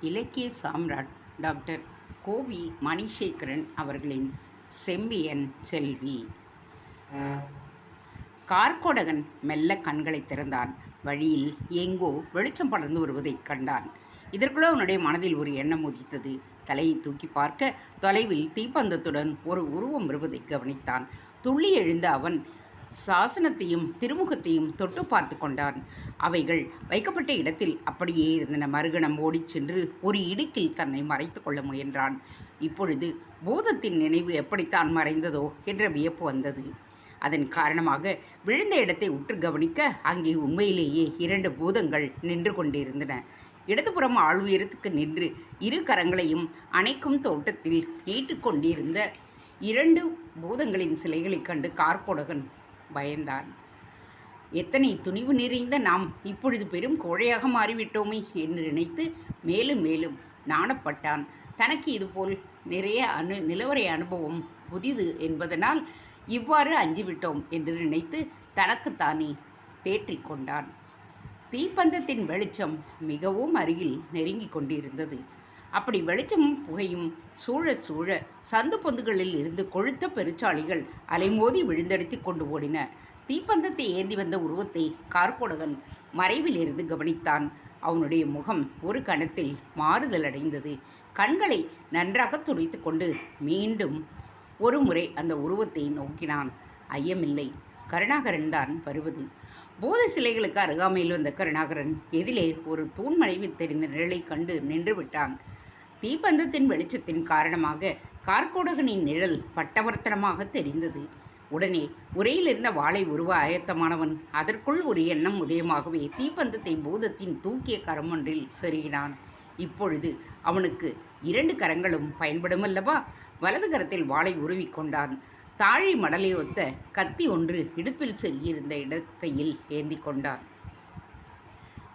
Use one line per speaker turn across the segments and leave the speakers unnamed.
இலக்கிய சாம்ராட் டாக்டர் கோவி மணிசேகரன் அவர்களின் செம்பியன் செல்வி. கார்கோடகன் மெல்ல கண்களை திறந்தான். வழியில் எங்கோ வெளிச்சம் படர்ந்து வருவதைக் கண்டான். இதற்குள்ள அவனுடைய மனதில் ஒரு எண்ணம் உதித்தது. தலையை தூக்கி பார்க்க தொலைவில் தீப்பந்தத்துடன் ஒரு உருவம் வருவதை கவனித்தான். துள்ளி எழுந்த அவன் சாசனத்தையும் திருமுகத்தையும் தொட்டு பார்த்து கொண்டான். அவைகள் வைக்கப்பட்ட இடத்தில் அப்படியே இருந்தன. மறுகணம் ஓடிச் சென்று ஒரு இடுக்கில் தன்னை மறைத்து கொள்ள முயன்றான். இப்பொழுது பூதத்தின் நினைவு எப்படித்தான் மறைந்ததோ என்ற வியப்பு வந்தது. அதன் காரணமாக விழுந்த இடத்தை உற்று கவனிக்க அங்கே உண்மையிலேயே இரண்டு பூதங்கள் நின்று கொண்டிருந்தன. இடதுபுறம் ஆழ்வுயரத்துக்கு நின்று இரு கரங்களையும் அணைக்கும் தோட்டத்தில் நீட்டு கொண்டிருந்த இரண்டு பூதங்களின் சிலைகளைக் கண்டு கார்கோடகன் பயந்தான். எத்தனை துணிவு நிறைந்த நாம் இப்பொழுது பெரும் கோழையாக மாறிவிட்டோமே என்று நினைத்து மேலும் மேலும் நாணப்பட்டான். தனக்கு இதுபோல் நிறைய அனு நிலவரை அனுபவம் புதிது என்பதனால் இவ்வாறு அஞ்சிவிட்டோம் என்று நினைத்து தனக்குத்தானே தேற்றிக் கொண்டான். தீப்பந்தத்தின் வெளிச்சம் மிகவும் அருகில் நெருங்கி கொண்டிருந்தது. அப்படி வெளிச்சமும் புகையும் சூழ சூழ சந்து பொந்துகளில் இருந்து கொழுத்த பெருச்சாளிகள் அலைமோதி விழுந்தடித்து கொண்டு ஓடின. தீப்பந்தத்தை ஏந்தி வந்த உருவத்தை கார்கோடகன் மறைவில் இருந்து கவனித்தான். அவனுடைய முகம் ஒரு கணத்தில் மாறுதல் அடைந்தது கண்களை நன்றாக துடைத்து கொண்டு மீண்டும் ஒரு முறை அந்த உருவத்தை நோக்கினான். ஐயமில்லை கருணாகரன் தான் வருவது. போத சிலைகளுக்கு அருகாமையில் வந்த கருணாகரன் எதிலே ஒரு தூண் தெரிந்த நிழலை கண்டு நின்று விட்டான். தீப்பந்தத்தின் வெளிச்சத்தின் காரணமாக கார்கோடகனின் நிழல் பட்டவர்த்தனமாக தெரிந்தது. உடனே உரையில் இருந்த வாளை உருவ ஆயத்தமானவன் அதற்குள் ஒரு எண்ணம் உதயமாகவே தீப்பந்தத்தை பூதத்தின் தூக்கிய கரம் ஒன்றில் செருகினான். இப்பொழுது அவனுக்கு இரண்டு கரங்களும் பயன்படுமல்லவா? வலது கரத்தில் வாளை உருவிக்கொண்டான் தாழி மடலை ஒத்த கத்தி ஒன்று இடுப்பில் செருகியிருந்த இடக்கையில் ஏந்தி கொண்டான்.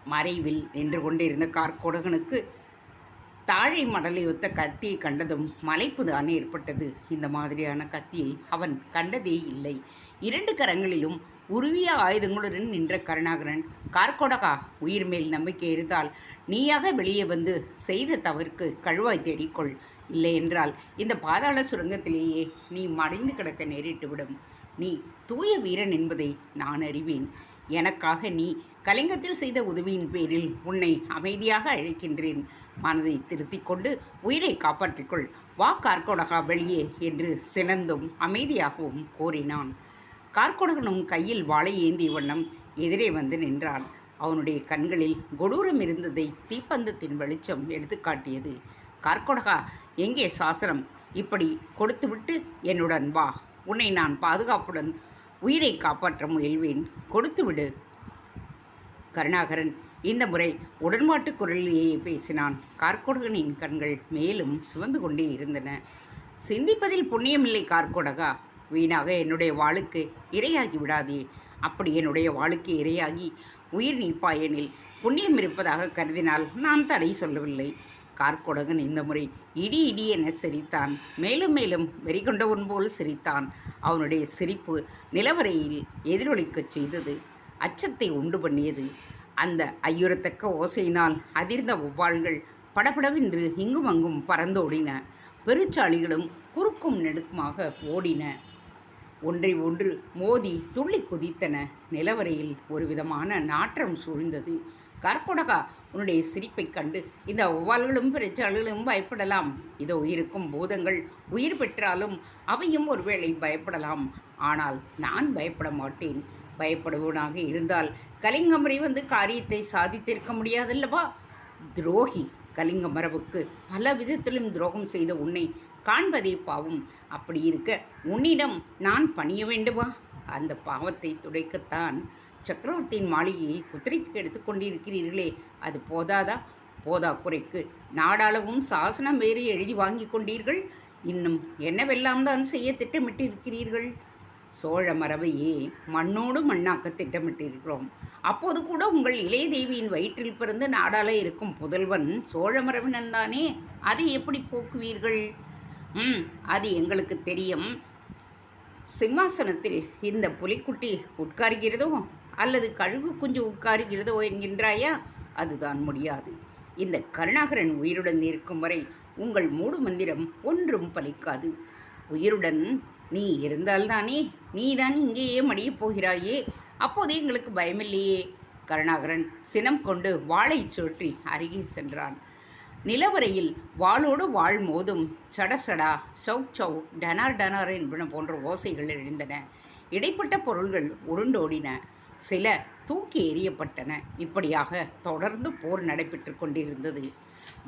மறைவில் நின்று கொண்டிருந்த கார்கோடகனுக்கு தாழை மடலை ஒத்த கத்தியை கண்டதும் மலைப்பு தானே ஏற்பட்டது. இந்த மாதிரியான கத்தியை அவன் கண்டதே இல்லை. இரண்டு கரங்களிலும் உருவிய ஆயுதங்களுடன் நின்ற கருணாகரன் கார்கொடகா உயிர் மேல் நம்பிக்கை இருந்தால் நீயாக வெளியே வந்து செய்த தவறுக்கு கழுவாய் தேடிக்கொள். இல்லை என்றால் இந்த பாதாள சுரங்கத்திலேயே நீ மடைந்து கிடக்க நேரிட்டுவிடும். நீ தூய வீரன் என்பதை நான் அறிவேன். எனக்காக நீ கலிங்கத்தில் செய்த உதவியின் பேரில் உன்னை அமைதியாக அழைக்கின்றேன். மனதை திருத்திக் கொண்டு உயிரை காப்பாற்றிக்கொள். வா கார்கோடகா வெளியே என்று சினந்தும் அமைதியாகவும் கோரினான் கார்கோடகனும் கையில் வாளை ஏந்திய வண்ணம் எதிரே வந்து நின்றான். அவனுடைய கண்களில் கொடூரம் இருந்ததை தீப்பந்தத்தின் வெளிச்சம் எடுத்துக்காட்டியது கார்கொடகா கார்கோடகா எங்கே சாசனம்? இப்படி கொடுத்துவிட்டு என்னுடன் வா. உன்னை நான் பாதுகாப்புடன் உயிரை காப்பாற்ற முயல்வேன். கொடுத்துவிடு கருணாகரன் இந்த முறை உடன்பாட்டு குரலிலேயே பேசினான். கார்கோடகனின் கண்கள் மேலும் சிவந்து கொண்டே இருந்தன. சிந்திப்பதில் புண்ணியமில்லை கார்கோடகா வீணாக என்னுடைய வாளுக்கு இரையாகி விடாதே. அப்படி என்னுடைய வாளுக்கு இரையாகி உயிர் நீப்பாயனில் புண்ணியம் இருப்பதாக கருதினால் நான் தடை சொல்லவில்லை. கார்கொடகன் இந்த முறை இடி இடி என சிரித்தான். மேலும் மேலும் வெறிகொண்டவன் போல் சிரித்தான். அவனுடைய சிரிப்பு நிலவரையில் எதிரொலிக்கச் செய்தது. அச்சத்தை உண்டு பண்ணியது. அந்த ஐயுறத்தக்க ஓசையினால் அதிர்ந்த ஒவ்வாள்கள் படபடவென்று இங்கும் அங்கும் பறந்தோடின. பெருச்சாளிகளும் குறுக்கும் நெடுக்குமாக ஓடின. ஒன்றை ஒன்று மோதி துள்ளி குதித்தன. நிலவரையில் ஒரு விதமான நாற்றம் சூழ்ந்தது. கற்பொடகா உன்னுடைய சிரிப்பைக் கண்டு இந்த ஒவ்வாள்களும் பெருச்சாள்களும் பயப்படலாம். இதோ இருக்கும் பூதங்கள் உயிர் பெற்றாலும் அவையும் ஒருவேளை பயப்படலாம். ஆனால் நான் பயப்பட மாட்டேன். பயப்படுவனாக இருந்தால் கலிங்கமரை வந்து காரியத்தை சாதித்திருக்க முடியாதல்லவா? துரோகி கலிங்க மரபுக்கு பல விதத்திலும் துரோகம் செய்த உன்னை காண்பதே பாவம். அப்படி இருக்க உன்னிடம் நான் பணிய வேண்டுமா? அந்த பாவத்தை துடைக்கத்தான் சக்கரவர்த்தியின் மாளிகையை குதிரைக்கு எடுத்துக்கொண்டிருக்கிறீர்களே அது போதாதா? போதா குறைக்கு. நாடாளவும் சாசனம் வேறு எழுதி வாங்கி கொண்டீர்கள். இன்னும் என்னவெல்லாம் தான் செய்ய திட்டமிட்டிருக்கிறீர்கள்? சோழ மரபையே மண்ணோடு மண்ணாக்க திட்டமிட்டிருக்கிறோம். அப்போது கூட உங்கள் இளைய தேவியின் வயிற்றில் பிறந்து நாடாள இருக்கும் புதல்வன் சோழ மரபினன் தானே? அதை எப்படி போக்குவீர்கள்? ம் அது எங்களுக்கு தெரியும். சிம்மாசனத்தில் இந்த புலிக்குட்டி உட்காருகிறதோ அல்லது கழுகு குஞ்சு உட்காருகிறதோ என்கின்றாயா? அதுதான் முடியாது. இந்த கருணாகரன் உயிருடன் இருக்கும் வரை உங்கள் மூடு மந்திரம் ஒன்றும் பலிக்காது. உயிருடன் நீ இருந்தால்தானே நீதான் இங்கேயே மடியப் போகிறாயே. அப்போது எங்களுக்கு பயமில்லையே. கருணாகரன் சினம் கொண்டு வாளைச் சுற்றி அருகே சென்றான். நிலவரையில் வாளோடு வாள் மோதும். சடசடா சவுக் சவுக் டனார் டனார் என்பன போன்ற ஓசைகள் எழுந்தன. இடைப்பட்ட பொருள்கள் உருண்டோடின. சில தூக்கி எறியப்பட்டன. இப்படியாக தொடர்ந்து போர் நடைபெற்று கொண்டிருந்தது.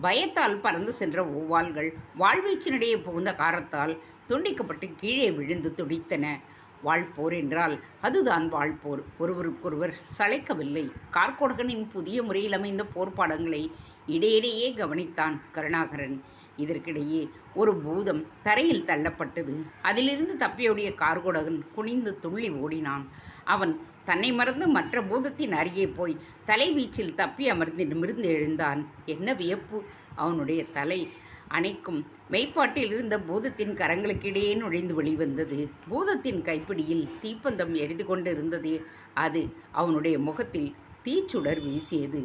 பயத்தால் பறந்து சென்ற ஒவ்வாள்கள் வாழ்வீச்சினிடையே புகுந்த காரத்தால் துண்டிக்கப்பட்டு கீழே விழுந்து துடித்தன. வாழ்போர் என்றால் அதுதான் வாழ்போர் ஒருவருக்கொருவர் சளைக்கவில்லை. கார்கோடகனின் புதிய முறையில் அமைந்த போர் பாடங்களை இடையிடையே கவனித்தான் கருணாகரன். இதற்கிடையே ஒரு பூதம் தரையில் தள்ளப்பட்டது. அதிலிருந்து தப்பியோடிய கார்கோடகன் குனிந்து துள்ளி ஓடினான். அவன் தன்னை மறந்து மற்ற பூதத்தின் அருகே போய் தலைவீச்சில் தப்பி அமர்ந்து நிமிர்ந்து எழுந்தான். என்ன வியப்பு! அவனுடைய தலை அணைக்கும் மெய்ப்பாட்டில் இருந்த பூதத்தின் கரங்களுக்கிடையே நுழைந்து வெளிவந்தது. பூதத்தின் கைப்பிடியில் தீப்பந்தம் எரிந்து கொண்டிருந்தது. அது அவனுடைய முகத்தில் தீச்சுடர் வீசியது.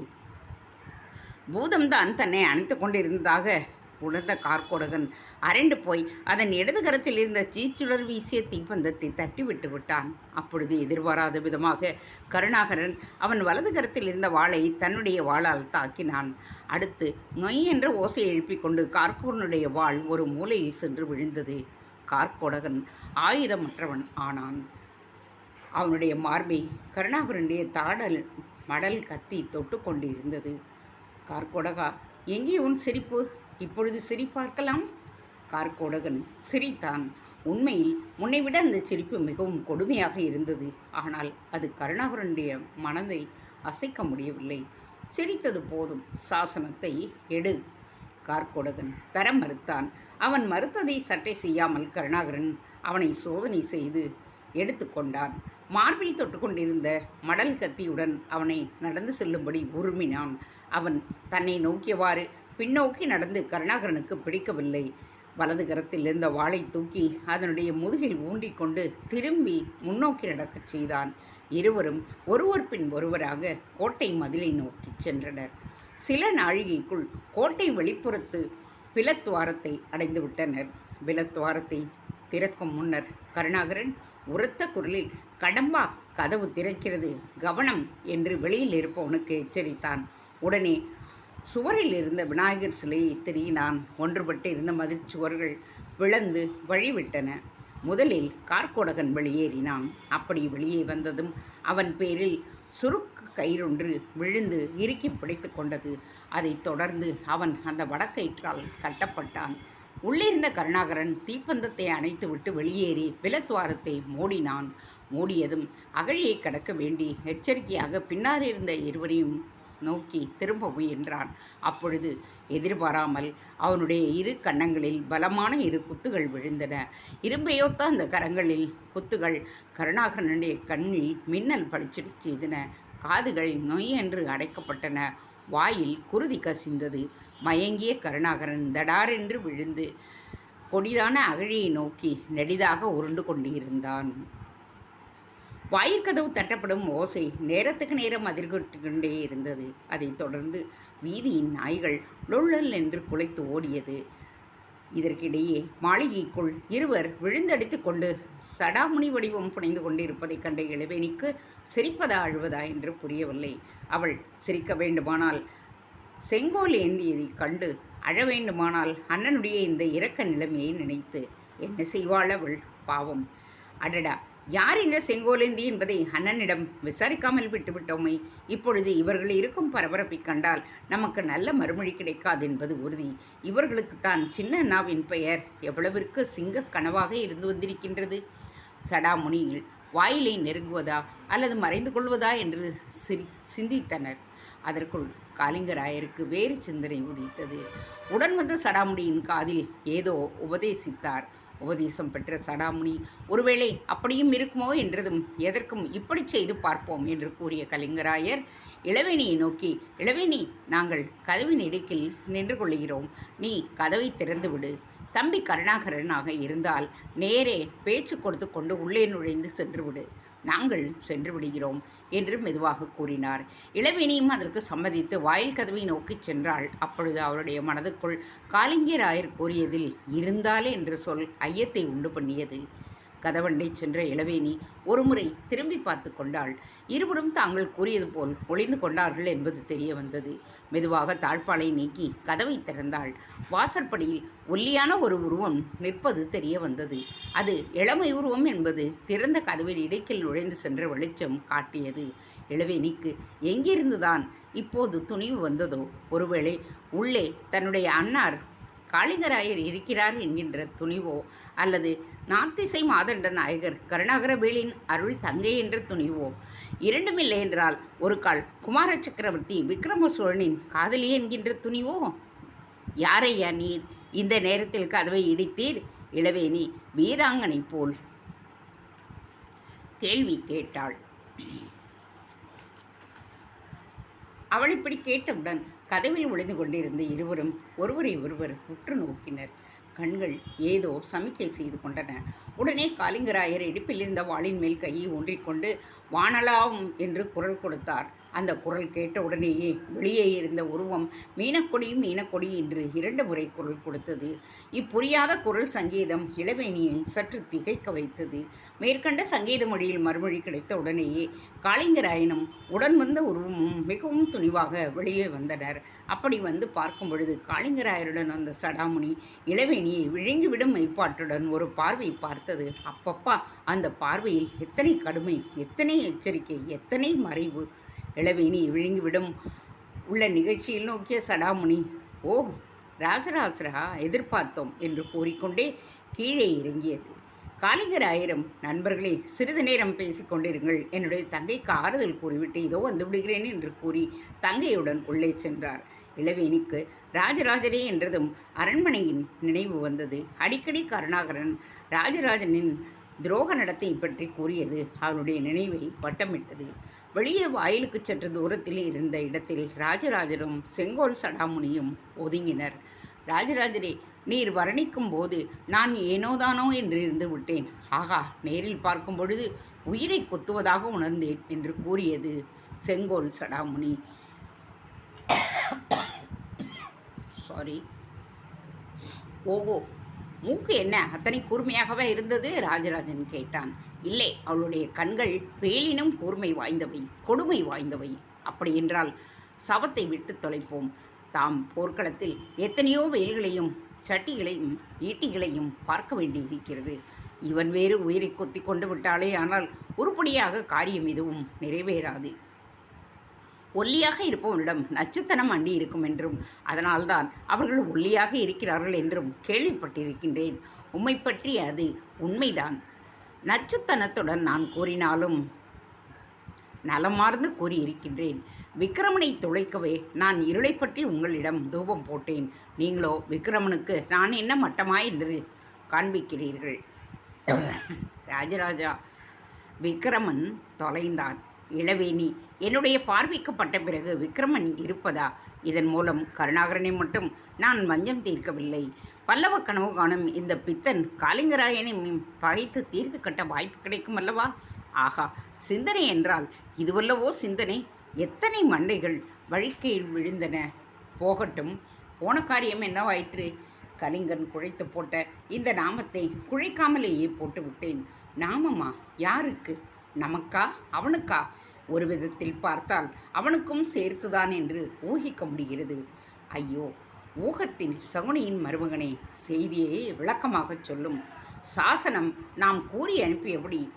பூதம்தான் தன்னை அணைத்து கொண்டிருந்ததாக உணர்ந்த கார்கோடகன் அரண்டு போய் அதன் இடது கரத்தில் இருந்த சீச்சுடர் வீசிய தீப்பந்தத்தை தட்டிவிட்டு விட்டான். அப்பொழுது எதிர்பாராத விதமாக கருணாகரன் அவன் வலது கரத்தில் இருந்த வாளை தன்னுடைய வாளால் தாக்கினான். அடுத்து நொய் என்ற ஓசை எழுப்பிக் கொண்டு கார்கோடனுடைய வாள் ஒரு மூலையில் சென்று விழுந்தது. கார்கோடகன் ஆயுதமற்றவன் ஆனான். அவனுடைய மார்பை கருணாகரனுடைய தாடல் மடல் கத்தி தொட்டு கொண்டிருந்தது. கார்கோடகா. எங்கே உன் சிரிப்பு? இப்பொழுது சிரிப்பார்க்கலாம். கார்கோடகன் சிரித்தான். உண்மையில் முன்னை விட அந்த சிரிப்பு மிகவும் கொடுமையாக இருந்தது. ஆனால் அது கருணாகரனுடைய மனதை அசைக்க முடியவில்லை. சிரித்தது போதும். சாசனத்தை எடு. கார்கோடகன் தர மறுத்தான். அவன் மறுத்ததை சட்டை செய்யாமல் கருணாகரன் அவனை சோதனை செய்து எடுத்துக்கொண்டான். மார்பில் தொட்டுக்கொண்டிருந்த மடல் கத்தியுடன் அவனை நடந்து செல்லும்படி உருமினான். அவன் தன்னை நோக்கியவாறு பின்னோக்கி நடந்து கருணாகரனுக்கு பிடிக்கவில்லை. வலது கரத்தில் இருந்த வாளை தூக்கி அதனுடைய முதுகில் ஊன்றிக்கொண்டு திரும்பி முன்னோக்கி நடக்கச் செய்தான். இருவரும் ஒருவர் பின் ஒருவராக கோட்டை மதிலை நோக்கிச் சென்றனர். சில நாழிகைக்குள் கோட்டை வெளிப்புறத்து பிலத்துவாரத்தை அடைந்துவிட்டனர். பிலத்துவாரத்தை திறக்கும் முன்னர் கருணாகரன் உரத்த குரலில் கடம்பா கதவு திறக்கிறது கவனம் என்று வெளியில் இருப்பவனுக்கு எச்சரித்தான். உடனே சுவரில் இருந்த விநாயகர் சிலையை திரியினான். ஒன்றுபட்டு இருந்த மதிச்சுவர்கள் விளந்து வழிவிட்டன. முதலில் கார்கோடகன் வெளியேறினான். அப்படி வெளியே வந்ததும் அவன் பேரில் சுருக்கு கயிறொன்று விழுந்து இறுக்கி பிடித்து கொண்டது. அதைத் தொடர்ந்து அவன் அந்த வடக்கயிற்றால் கட்டப்பட்டான் உள்ளிருந்த கருணாகரன் தீப்பந்தத்தை அணைத்துவிட்டு வெளியேறி விலத்துவாரத்தை மூடினான். மூடியதும் அகழியை கடக்க வேண்டி எச்சரிக்கையாக பின்னால் இருந்த இருவரையும் நோக்கி திரும்ப முயன்றான். அப்பொழுது எதிர்பாராமல் அவனுடைய இரு கன்னங்களில் பலமான இரு குத்துகள் விழுந்தன. இரும்பையொத்த அந்த கரங்களில் குத்துகள் கருணாகரனுடைய கண்ணில் மின்னல் பளிச்சிட்டு செய்தன. காதுகள் நொய் என்று அடைக்கப்பட்டன. வாயில் குருதி கசிந்தது. மயங்கிய கருணாகரன் தடாரென்று விழுந்து கொடிதான அகழியை நோக்கி நெடிதாக உருண்டு கொண்டிருந்தான். வாயிற்கதவு தட்டப்படும் ஓசை நேரத்துக்கு நேரம் அதிர்கொட்டு கொண்டே இருந்தது. அதைத் தொடர்ந்து வீதியின் நாய்கள் லொள்ளல் என்று குலைத்து ஓடியது. இதற்கிடையே மாளிகைக்குள் இருவர் விழுந்தடித்து கொண்டு சடாமுனி வடிவம் புனைந்து கொண்டிருப்பதைக் கண்ட இளவேனிக்கு சிரிப்பதா அழுவதா என்று புரியவில்லை. அவள் சிரிக்க வேண்டுமானால் செங்கோல் ஏந்தியதை கண்டு அழ வேண்டுமானால் அண்ணனுடைய இந்த இரக்க நிலைமையை நினைத்து என்ன செய்வாள் அவள்? பாவம். அடடா! யார் இந்த செங்கோலேந்தி என்பதை அண்ணனிடம் விசாரிக்காமல் விட்டுவிட்டோமே? இப்பொழுது இவர்கள் இருக்கும் பரபரப்பை கண்டால் நமக்கு நல்ல மறுமொழி கிடைக்காது என்பது உறுதி. இவர்களுக்குத்தான் சின்ன அண்ணாவின் பெயர் எவ்வளவிற்கு சிங்க கனவாக இருந்து வந்திருக்கின்றது? சடாமுனியில் வாயிலை நெருங்குவதா அல்லது மறைந்து கொள்வதா என்று சிரி சிந்தித்தனர். அதற்குள் காலிங்கராயருக்கு வேறு சிந்தனை உதித்தது. உடன் வந்த சடாமுடியின் காதில் ஏதோ உபதேசித்தார். உபதேசம் பெற்ற சடாமுனி ஒருவேளை அப்படியும் இருக்குமோ என்றதும் எதற்கும் இப்படி செய்து பார்ப்போம் என்று கூறிய கலிங்கராயர் இளவேணியை நோக்கி இளவேணி நாங்கள் கதவின் இடுக்கில் நின்று கொள்கிறோம் நீ கதவை திறந்து விடு. தம்பி கருணாகரனாக இருந்தால் நேரே பேச்சு கொடுத்து கொண்டு உள்ளே நுழைந்து சென்று விடு. நாங்கள் சென்று விடுகிறோம் என்று மெதுவாக கூறினார். இளவேணியும் அதற்கு சம்மதித்து வாயில் கதவை நோக்கிச் சென்றாள். அப்பொழுது அவருடைய மனதுக்குள் காலிங்கராயர் கூறியதில் இருந்தாலே என்று சொல் ஐயத்தை உண்டு பண்ணியது. கதவண்டை சென்ற இளவேணி ஒருமுறை திரும்பி பார்த்து கொண்டாள். இருவரும் தாங்கள் கூறியது போல் ஒளிந்து கொண்டார்கள் என்பது தெரிய வந்தது. மெதுவாக தாழ்பாலை நீக்கி கதவை திறந்தாள். வாசற்படியில் ஒல்லியான ஒரு உருவம் நிற்பது தெரிய வந்தது. அது இளமை உருவம் என்பது திறந்த கதவின் இடைக்கில் நுழைந்து சென்ற வெளிச்சம் காட்டியது. இளவேணிக்கு எங்கிருந்துதான் இப்போது துணிவு வந்ததோ? ஒருவேளை உள்ளே தன்னுடைய அன்னார் காளிங்கராயர் இருக்கிறார் என்கின்ற துணிவோ? அல்லது நார்த்திசை மாதண்ட நாயகர் கருணாகரவேலின் அருள் தங்கை என்ற துணிவோ? இரண்டுமில்லை என்றால் ஒரு கால் குமார சக்கரவர்த்தி விக்ரம சோழனின் காதலி என்கின்ற துணிவோ? யாரையா நீர் இந்த நேரத்தில் கதவை இடித்தீர்? இளவேணி வீராங்கனை போல். கேள்வி கேட்டாள். அவள் இப்படி கேட்டவுடன் கதவில் ஒளிந்து கொண்டிருந்த இருவரும் ஒருவரை ஒருவர் உற்று நோக்கினர். கண்கள் ஏதோ சமிக்கை செய்து கொண்டன. உடனே காலிங்கராயர் இடுப்பில் இருந்த வாளின் மேல் கையை ஊன்றிக்கொண்டு வானலாம் என்று குரல் கொடுத்தார். அந்த குரல் கேட்ட உடனேயே வெளியே இருந்த உருவம் மீனக்கொடி மீனக்கொடி என்று இரண்டு முறை குரல் கொடுத்தது. இப்புரியாத குரல் சங்கீதம் இளவேணியை சற்று திகைக்க வைத்தது. மேற்கண்ட சங்கீத மொழியில் மறுமொழி கிடைத்த உடனேயே காளிங்கராயனும் உடன் வந்த உருவமும் மிகவும் துணிவாக வெளியே வந்தனர். அப்படி வந்து பார்க்கும் பொழுது காளிங்கராயருடன் அந்த சடாமுனி இளவேணியை விழுங்கிவிடும் மெய்ப்பாட்டுடன் ஒரு பார்வை பார்த்தது. அப்பப்பா அந்த பார்வையில் எத்தனை கடுமை எத்தனை எச்சரிக்கை எத்தனை மறைவு இளவேணி விழுங்கிவிடும். உள்ள நிகழ்ச்சியில் நோக்கிய சடாமுனி ஓ ராசராசரா எதிர்பார்த்தோம் என்று கூறிக்கொண்டே கீழே இறங்கியது. காளிங்கராயிரம் நண்பர்களே சிறிது நேரம் பேசிக் கொண்டிருங்கள். என்னுடைய தங்கைக்கு ஆறுதல் கூறிவிட்டு இதோ வந்து விடுகிறேன் என்று கூறி தங்கையுடன் உள்ளே சென்றார். இளவேணிக்கு ராஜராஜரே என்றதும் அரண்மனையின் நினைவு வந்தது. அடிக்கடி கருணாகரன் ராஜராஜனின் துரோக நடத்தை பற்றி கூறியது அவருடைய நினைவை வட்டமிட்டது. வெளியே வாயிலுக்கு சற்று தூரத்தில் இருந்த இடத்தில் ராஜராஜரும் செங்கோல் சடாமுனியும் ஒதுங்கினர். ராஜராஜரே நீர் வர்ணிக்கும் போது நான் ஏனோதானோ என்று இருந்து விட்டேன். ஆகா நேரில் பார்க்கும் பொழுது உயிரை கொத்துவதாக உணர்ந்தேன் என்று கூறியது செங்கோல் சடாமுனி. சாரி ஓஹோ மூக்கு என்ன? அத்தனை கூர்மையாகவே இருந்தது? ராஜராஜன் கேட்டான். இல்லை அவளுடைய கண்கள் பேலினும் கூர்மை வாய்ந்தவை கொடுமை வாய்ந்தவை. அப்படி என்றால் சவத்தை விட்டு தொலைப்போம். தாம் போர்க்களத்தில் எத்தனையோ வெயில்களையும் சட்டிகளையும் ஈட்டிகளையும் பார்க்க வேண்டியிருக்கிறது. இவன் வேறு உயிரை கொத்தி கொண்டு விட்டாலே ஆனால் உருப்படியாக காரியம் எதுவும் நிறைவேறாது. ஒல்லியாக இருப்பவனிடம் நச்சுத்தனம் அண்டி இருக்கும் என்றும் அதனால்தான் அவர்கள் ஒல்லியாக இருக்கிறார்கள் என்றும் கேள்விப்பட்டிருக்கின்றேன். உம்மை பற்றி அது உண்மைதான். நச்சுத்தனத்துடன் நான் கூறினாலும் நலமார்ந்து கூறியிருக்கின்றேன். விக்ரமனை துளைக்கவே நான் இருளை பற்றி உங்களிடம் தூபம் போட்டேன். நீங்களோ விக்ரமனுக்கு நான் என்ன மட்டமா என்று காண்பிக்கிறீர்கள்? ராஜராஜா விக்ரமன் தொலைந்தான். இளவேணி என்னுடைய பார்வைக்கப்பட்ட பிறகு விக்ரமன் இருப்பதா? இதன் மூலம் கருணாகரனை மட்டும் நான் மஞ்சம் தீர்க்கவில்லை. பல்லவ கனவு காணும் இந்த பித்தன் காளிங்கராயனை பகைத்து தீர்த்து கட்ட வாய்ப்பு கிடைக்கும் அல்லவா? ஆகா சிந்தனை என்றால் இதுவல்லவோ சிந்தனை. எத்தனை மண்டைகள் வழிக்கையில் விழுந்தன? போகட்டும் போன காரியம் என்னவாயிற்று? கலிங்கன் குழைத்து போட்ட இந்த நாமத்தை குழைக்காமலேயே போட்டு விட்டேன் நாமமா? யாருக்கு? நமக்கா? அவனுக்கா? ஒரு விதத்தில் பார்த்தால் அவனுக்கும் சேர்த்துதான் என்று ஊகிக்க முடிகிறது. ஐயோ ஊகத்தின் சகுனியின் மருமகனே செய்தியை விளக்கமாகச் சொல்லும். சாசனம் நாம் கூறி அனுப்பியபடி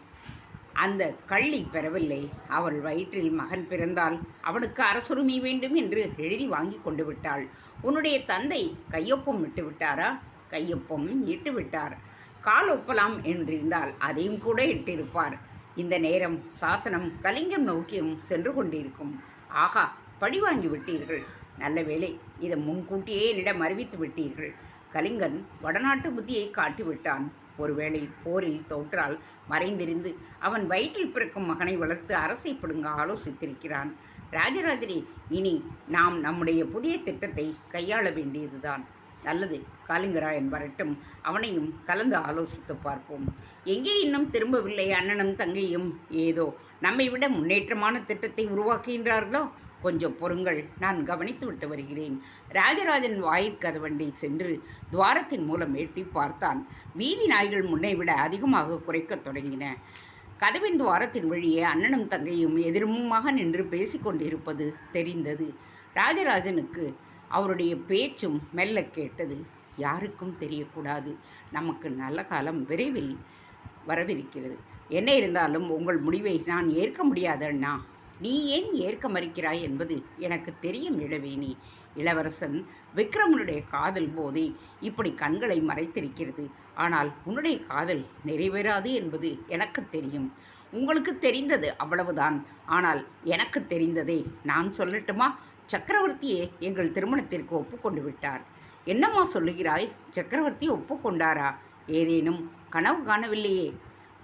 அந்த கள்ளி பெறவில்லை. அவள் வயிற்றில் மகன் பிறந்தால் அவனுக்கு அரசுரிமை வேண்டும் என்று எழுதி வாங்கி கொண்டு விட்டாள். உன்னுடைய தந்தை கையொப்பம் விட்டு விட்டாரா? கையொப்பம் இட்டு விட்டார். கால் ஒப்பலாம் என்றிருந்தால் அதையும் கூட இட்டிருப்பார். இந்த நேரம் சாசனம் கலிங்கம் நோக்கியும் சென்று கொண்டிருக்கும். ஆகா பழி வாங்கி விட்டீர்கள். நல்ல வேலை இதை முன்கூட்டியே என்னிடம் அறிவித்து விட்டீர்கள். கலிங்கன் வடநாட்டு புத்தியை காட்டிவிட்டான் ஒருவேளை போரில் தோற்றால் மறைந்திருந்து அவன் வயிற்றில் பிறக்கும் மகனை வளர்த்து அரசை பிடுங்க ஆலோசித்திருக்கிறான். ராஜராஜரே இனி நாம் நம்முடைய புதிய திட்டத்தை கையாள வேண்டியதுதான். நல்லது. காலிங்கரா வரட்டும் அவனையும் கலந்து ஆலோசித்து பார்ப்போம். எங்கே இன்னும் திரும்பவில்லை அண்ணனும் தங்கையும்? ஏதோ நம்மை விட முன்னேற்றமான திட்டத்தை உருவாக்குகின்றார்களோ? கொஞ்சம் பொறுங்கள். நான் கவனித்து விட்டு வருகிறேன். ராஜராஜன் வாயிற்கதவண்டை சென்று துவாரத்தின் மூலம் எட்டி பார்த்தான். வீதி நாய்கள் முன்னை விட அதிகமாக குறைக்கத் தொடங்கின. கதவின் துவாரத்தின் வழியே அண்ணனும் தங்கையும் எதிர்முமாக நின்று பேசிக்கொண்டிருப்பது தெரிந்தது. ராஜராஜனுக்கு அவருடைய பேச்சும் மெல்ல கேட்டது. யாருக்கும் தெரியக்கூடாது. நமக்கு நல்ல காலம் விரைவில் வரவிருக்கிறது. என்ன இருந்தாலும் உங்கள் முடிவை நான் ஏற்க முடியாது அண்ணா. நீ ஏன் ஏற்க மறுக்கிறாய் என்பது எனக்கு தெரியும் இளவேணி. இளவரசன் விக்ரமனுடைய காதல் போதே இப்படி கண்களை மறைத்திருக்கிறது. ஆனால் உன்னுடைய காதல் நிறைவேறாது என்பது எனக்கு தெரியும். உங்களுக்கு தெரிந்தது அவ்வளவுதான். ஆனால் எனக்கு தெரிந்ததை நான் சொல்லட்டுமா? சக்கரவர்த்தியே எங்கள் திருமணத்திற்கு ஒப்புக்கொண்டு விட்டார். என்னம்மா சொல்லுகிறாய்? சக்கரவர்த்தி ஒப்புக்கொண்டாரா? ஏதேனும் கனவு காணவில்லையே.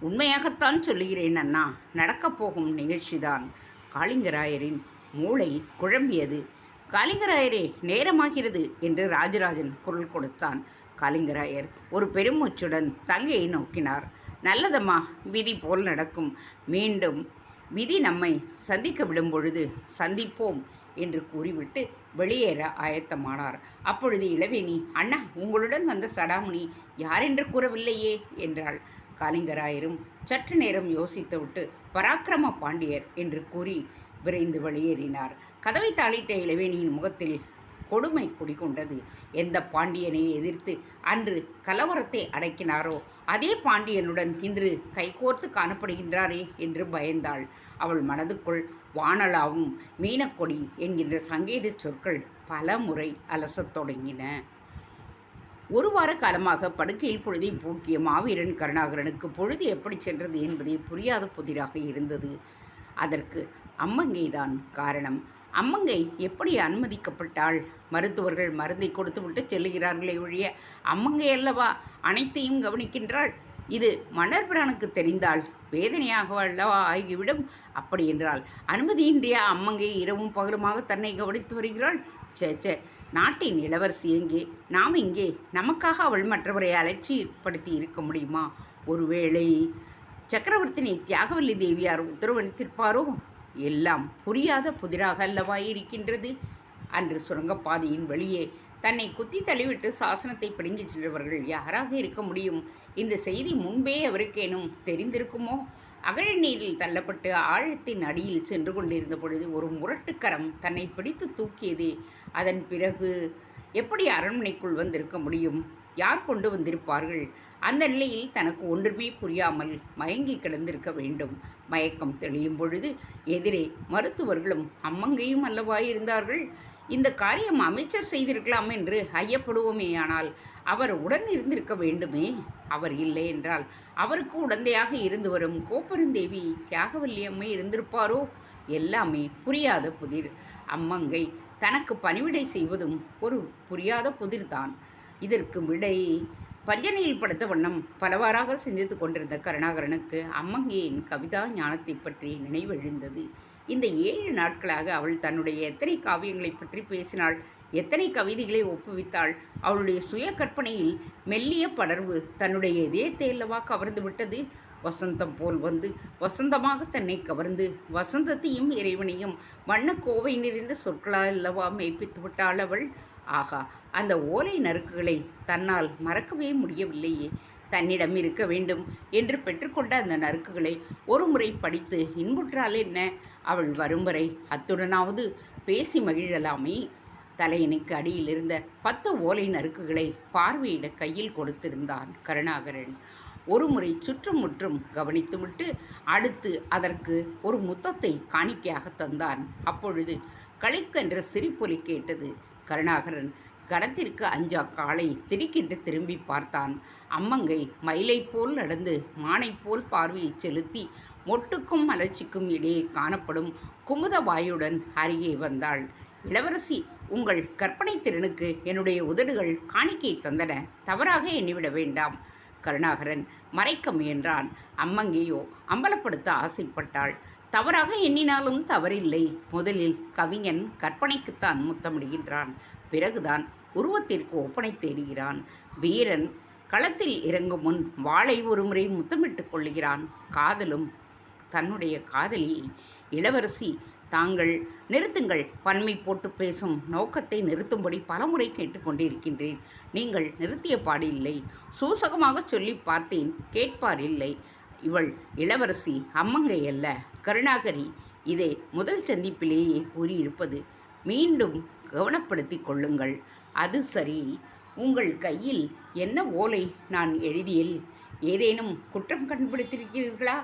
உண்மையாகத்தான் சொல்லுகிறேன் அண்ணா. நடக்கப் போகும் நிகழ்ச்சிதான். காளிங்கராயரின் மூளை குழம்பியது. காளிங்கராயரே நேரமாகிறது என்று ராஜராஜன் குரல் கொடுத்தான். காளிங்கராயர் ஒரு பெருமூச்சுடன் தங்கையை நோக்கினார். நல்லதம்மா விதி போல் நடக்கும். மீண்டும் விதி நம்மை சந்திக்க விடும் பொழுது சந்திப்போம் என்று கூறிவிட்டு வெளியேற ஆயத்தமானார். அப்பொழுது இளவேணி அண்ணா உங்களுடன் வந்த சடாமுனி யாரென்று கூறவில்லையே? என்றாள். காளிங்கராயரும் சற்று நேரம் யோசித்துவிட்டு பராக்கிரம பாண்டியர் என்று கூறி விரைந்து வெளியேறினார். கதவை தாளிட்ட இளவேணியின் முகத்தில் கொடுமை குடிகொண்டது. எந்த பாண்டியனை எதிர்த்து அன்று கலவரத்தை அடக்கினாரோ அதே பாண்டியனுடன் இன்று கைகோர்த்து காணப்படுகின்றாரே என்று பயந்தாள். அவள் மனதுக்குள் வானலாவும் மீனக்கொடி என்கின்ற சங்கேத சொற்கள் பல முறை அலசத் தொடங்கின. ஒரு வார காலமாக படுக்கையில் பொழுதை போக்கிய மாவீரன் கருணாகரனுக்கு பொழுது எப்படி சென்றது என்பதே புரியாத புதிராக இருந்தது. அதற்கு அம்மங்கைதான் காரணம். அம்மங்கை எப்படி அனுமதிக்கப்பட்டாள்? மருத்துவர்கள் மருந்தை கொடுத்துவிட்டு செல்லுகிறார்களே ஒழிய அம்மங்கை அல்லவா? அனைத்தையும் கவனிக்கின்றாள். இது மன்னர்பிரானுக்கு தெரிந்தால் வேதனையாக அல்லவா ஆகிவிடும்? அப்படி என்றால் அனுமதியின்றியா அம்மங்கை இரவும் பகலுமாக தன்னை கவனித்து வருகிறாள். சே சே நாட்டின் இளவரசி எங்கே? நாம் இங்கே. நமக்காக அவள் மற்றவரை அலட்சியப்படுத்தி இருக்க முடியுமா? ஒருவேளை சக்கரவர்த்தினி தியாகவல்லி தேவியார் உத்தரவளித்திருப்பாரோ எல்லாம் புரியாத புதிராக அல்லவா இருக்கின்றது? அன்று சுரங்கப்பாதையின் வெளியே தன்னை குத்தி தள்ளிவிட்டு சாசனத்தை பிடுங்கிச் சென்றவர்கள் யாராக இருக்க முடியும்? இந்த செய்தி முன்பே அவருக்கேனும் தெரிந்திருக்குமோ? அகழ நீரில் தள்ளப்பட்டு ஆழத்தின் அடியில் சென்று கொண்டிருந்த பொழுது ஒரு முரட்டுக்கரம் தன்னை பிடித்து தூக்கியது. அதன் பிறகு எப்படி அரண்மனைக்குள் வந்திருக்க முடியும்? யார் கொண்டு வந்திருப்பார்கள்? அந்த நிலையில் தனக்கு ஒன்றுமே புரியாமல் மயங்கி கிடந்திருக்க வேண்டும். மயக்கம் தெளியும் பொழுது எதிரே மருத்துவர்களும் அம்மங்கையும் அல்லவா இருந்தார்கள்? இந்த காரியம் அமைச்சர் செய்திருக்கலாம் என்று ஐயப்படுவோமே ஆனால் அவர் உடன் இருந்திருக்க வேண்டுமே? அவர் இல்லை என்றால் அவருக்கு உடந்தையாக இருந்து வரும் கோப்பெருந்தேவி தியாகவல்லி அம்மை இருந்திருப்பாரோ? எல்லாமே புரியாத புதிர். அம்மங்கை தனக்கு பணிவிடை செய்வதும் ஒரு புரியாத புதிர்தான். இதற்கு விடை பஞ்சனையில் படுத்த வண்ணம் பலவாறாக சிந்தித்து கொண்டிருந்த கருணாகரனுக்கு அம்மங்கையின் கவிதா ஞானத்தை பற்றி நினைவெழுந்தது. இந்த ஏழு நாட்களாக அவள் தன்னுடைய எத்தனை காவியங்களை பற்றி பேசினாள் எத்தனை கவிதைகளை ஒப்புவித்தாள் அவளுடைய சுய கற்பனையில் மெல்லிய படர்வு தன்னுடைய இதயத்தை அல்லவா கவர்ந்து விட்டது? வசந்தம் போல் வந்து வசந்தமாக தன்னை கவர்ந்து வசந்தத்தையும் இறைவனையும் வண்ணக்கோவை நிறைந்த சொற்களால் அல்லவா மெய்ப்பித்து விட்டாள் அவள்? ஆகா அந்த ஓலை நறுக்குகளை தன்னால் மறக்கவே முடியவில்லையே. தன்னிடம் இருக்க வேண்டும் என்று பெற்றுக்கொண்ட அந்த நறுக்குகளை ஒரு முறை படித்து இன்புற்றால் என்ன அவள் வரும் வரை அத்துடனாவது பேசி மகிழலாமே. தலையனுக்கு அடியில் இருந்த பத்து ஓலை நறுக்குகளை பார்வையிட கையில் கொடுத்திருந்தான் கருணாகரன். ஒரு முறை சுற்றும் முற்றும் கவனித்துவிட்டு அடுத்து அதற்கு ஒரு முத்தத்தை காணிக்கையாக தந்தான். அப்பொழுது களிக்கென்ற சிரிப்பொலி கேட்டது கருணாகரன் கணத்திற்கு அஞ்சா காலை திடுக்கிட்டு திரும்பி பார்த்தான். அம்மங்கை மயிலை போல் நடந்து மானை போல் பார்வையை செலுத்தி மொட்டுக்கும் மலர்ச்சிக்கும் இடையே காணப்படும் குமுத வாயுடன் அருகே வந்தாள். இளவரசி உங்கள் கற்பனை திறனுக்கு என்னுடைய உதடுகள் காணிக்கை தந்தன. தவறாக எண்ணிவிட வேண்டாம். கருணாகரன் மறைக்க முயன்றான். அம்மங்கையோ அம்பலப்படுத்த ஆசைப்பட்டாள். தவறாக எண்ணினாலும் தவறில்லை. முதலில் கவிஞன் கற்பனைக்குத்தான் முத்தமிடுகின்றான். பிறகுதான் உருவத்திற்கு ஒப்பனை தேடுகிறான். வீரன் களத்தில் இறங்கும் முன் வாளை ஒருமுறை முத்தமிட்டுக் கொள்கிறான் காதலும் தன்னுடைய காதலியை இளவரசி தாங்கள் நிறுத்துங்கள் பன்மை போட்டு பேசும் நோக்கத்தை நிறுத்தும்படி பலமுறை கேட்டுக்கொண்டிருக்கின்றேன் நீங்கள் நிறுத்திய பாடு இல்லை சூசகமாக சொல்லி பார்த்தேன் கேட்பார் இல்லை. இவள் இளவரசி அம்மங்கை அல்ல. கருணாகரி இதை முதல் சந்திப்பிலேயே கூறியிருப்பது மீண்டும் கவனப்படுத்திக் கொள்ளுங்கள். அது சரி உங்கள் கையில் என்ன ஓலை நான் எழுதியில்? ஏதேனும் குற்றம் கண்டுபிடித்திருக்கிறீர்களா?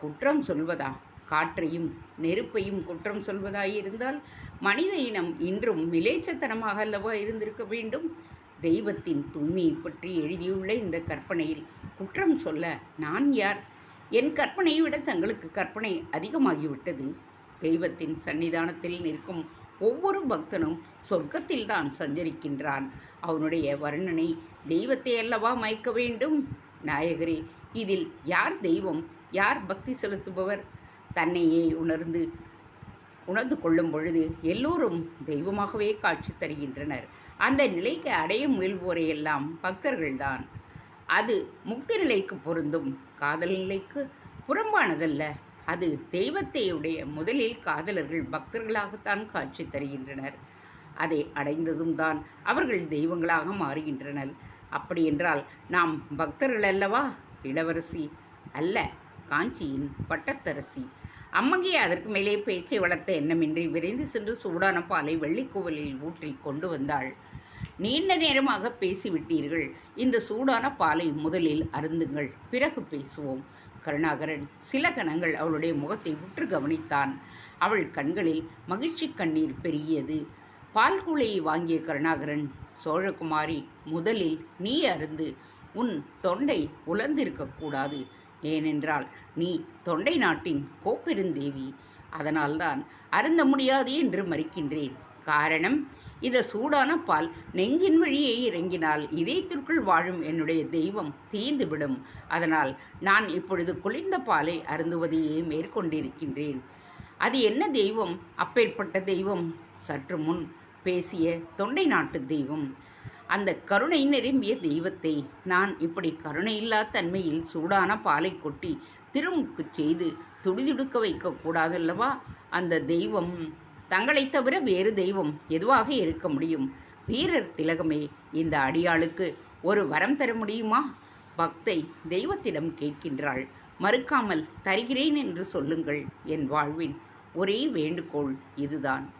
குற்றம் சொல்வதா? காற்றையும் நெருப்பையும் குற்றம் சொல்வதாயிருந்தால் மனித இனம் இன்றும் மிலேச்சத்தனமாக அல்லவா இருந்திருக்க வேண்டும்? தெய்வத்தின் தூய்மையை பற்றி எழுதியுள்ள இந்த கற்பனையில் குற்றம் சொல்ல நான் யார்? என் கற்பனையை விட தங்களுக்கு கற்பனை அதிகமாகிவிட்டது. தெய்வத்தின் சன்னிதானத்தில் நிற்கும் ஒவ்வொரு பக்தனும் சொர்க்கத்தில் தான் சஞ்சரிக்கின்றான். அவனுடைய வர்ணனை தெய்வத்தை அல்லவா மயக்க வேண்டும்? நாயகரே இதில் யார் தெய்வம்? யார் பக்தி செலுத்துபவர்? தன்னையே உணர்ந்து உணர்ந்து கொள்ளும் பொழுது எல்லோரும் தெய்வமாகவே காட்சி தருகின்றனர். அந்த நிலைக்கு அடைய முயல்வோரையெல்லாம் பக்தர்கள்தான். அது முக்தி நிலைக்கு பொருந்தும். காதல் நிலைக்கு புறம்பானதல்ல. அது தெய்வத்தையுடைய முதலில் காதலர்கள் பக்தர்களாகத்தான் காட்சி தருகின்றனர். அதை அடைந்ததும் தான் அவர்கள் தெய்வங்களாக மாறுகின்றனர். அப்படியென்றால் நாம் பக்தர்கள் அல்லவா? இளவரசி அல்ல காஞ்சியின் பட்டத்தரசி. அம்மங்கி அதற்கு மேலே பேச்சை வளர்த்த எண்ணமின்றி விரைந்து சென்று சூடான பாலை வெள்ளிக்கோவலில் ஊற்றி கொண்டு வந்தாள். நீண்ட நேரமாக பேசிவிட்டீர்கள். இந்த சூடான பாலை முதலில் அருந்துங்கள். பிறகு பேசுவோம். கருணாகரன் சில கணங்கள் அவளுடைய முகத்தை உற்று கவனித்தான். அவள் கண்களில் மகிழ்ச்சி கண்ணீர் பெருகியது. பால் கூளையை வாங்கிய கருணாகரன் சோழகுமாரி முதலில் நீ அருந்து உன் தொண்டை உலர்ந்திருக்கக்கூடாது ஏனென்றால் நீ தொண்டை நாட்டின் கோப்பெருந்தேவி. அதனால்தான் அருந்த முடியாது என்று மறுக்கின்றேன். காரணம் இத சூடான பால் நெஞ்சின் வழியே இறங்கினால் இதயத்திற்குள் வாழும் என்னுடைய தெய்வம் தீந்துவிடும் அதனால் நான் இப்பொழுது குளிர்ந்த பாலை அருந்துவதையே மேற்கொண்டிருக்கின்றேன். அது என்ன தெய்வம்? அப்பேற்பட்ட தெய்வம். சற்று முன் பேசிய தொண்டை நாட்டு தெய்வம். அந்த கருணை நிரம்பிய தெய்வத்தை நான் இப்படி கருணையில்லா தன்மையில் சூடான பாலை கொட்டி திருமுக்கு செய்து துடிதுடுக்க வைக்கக்கூடாதல்லவா அந்த தெய்வம் தங்களை தவிர வேறு தெய்வம் எதுவாக இருக்க முடியும்? வீரர் திலகமே இந்த அடியாளுக்கு ஒரு வரம் தர முடியுமா? பக்தை தெய்வத்திடம் கேட்கின்றாள். மறுக்காமல் தருகிறேன் என்று சொல்லுங்கள். என் வாழ்வின் ஒரே வேண்டுகோள் இதுதான்.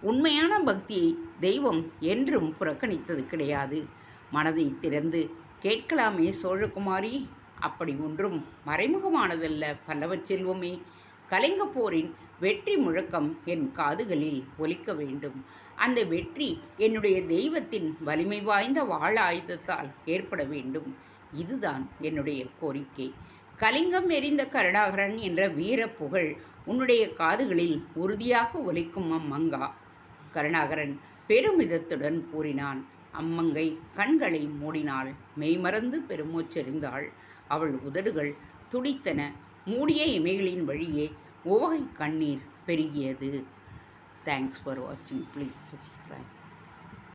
உண்மையான பக்தியை தெய்வம் என்றும் புறக்கணித்தது கிடையாது. மனதை திறந்து கேட்கலாமே சோழகுமாரி. அப்படி ஒன்றும் மறைமுகமானதல்ல பல்லவச் செல்வமே. கலிங்கப்போரின் வெற்றி முழக்கம் என் காதுகளில் ஒலிக்க வேண்டும். அந்த வெற்றி என்னுடைய தெய்வத்தின் வலிமை வாய்ந்த வாழ ஆயுதத்தால் ஏற்பட வேண்டும். இதுதான் என்னுடைய கோரிக்கை. கலிங்கம் எரிந்த கருணாகரன் என்ற வீர புகழ் உன்னுடைய காதுகளில் உறுதியாக ஒலிக்கும் அம்மங்கா கருணாகரன் பெருமிதத்துடன் கூறினான். அம்மங்கை கண்களை மூடினாள் மெய்மறந்து பெருமூச்செறிந்தாள். அவள் உதடுகள் துடித்தன. மூடிய இமைகளின் வழியே உவகை கண்ணீர் பெருகியது. தேங்க்ஸ் ஃபார் வாட்சிங் ப்ளீஸ் சப்ஸ்கிரைப்